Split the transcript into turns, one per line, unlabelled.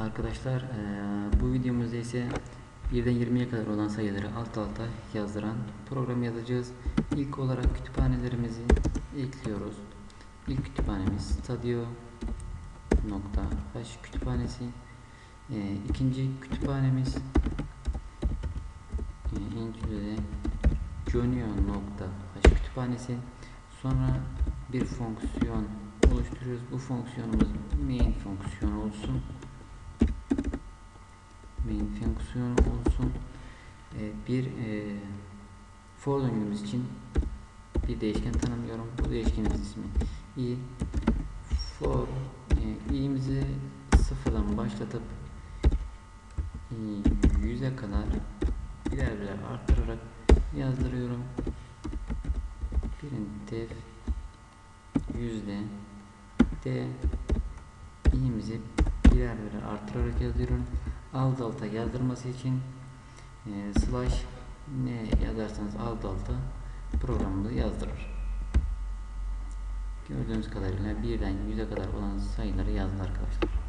Arkadaşlar eee, bu videomuzda ise 1'den 20'ye kadar olan sayıları alt alta yazdıran program yazacağız. İlk olarak kütüphanelerimizi ekliyoruz. İlk kütüphanemiz Stadio nokta kütüphanesi. Eee, ikinci kütüphanemiz eee, include Junior nokta kütüphanesi. Sonra bir fonksiyon oluşturuyoruz. Bu fonksiyonumuz main fonksiyonu olsun fonksiyonu olsun. Ee, bir e, for döngümüz için bir değişken tanımlıyorum. Bu değişkenin ismi i. For e, i'mizi sıfırdan başlatıp e, yüze kadar birer birer arttırarak yazdırıyorum. Printf yüzde d i'mizi birer birer arttırarak yazıyorum. Alt alta yazdırması için e, slash ne yazarsanız alt alta programı yazdırır. Gördüğünüz kadarıyla birden yüze kadar olan sayıları yazdı arkadaşlar.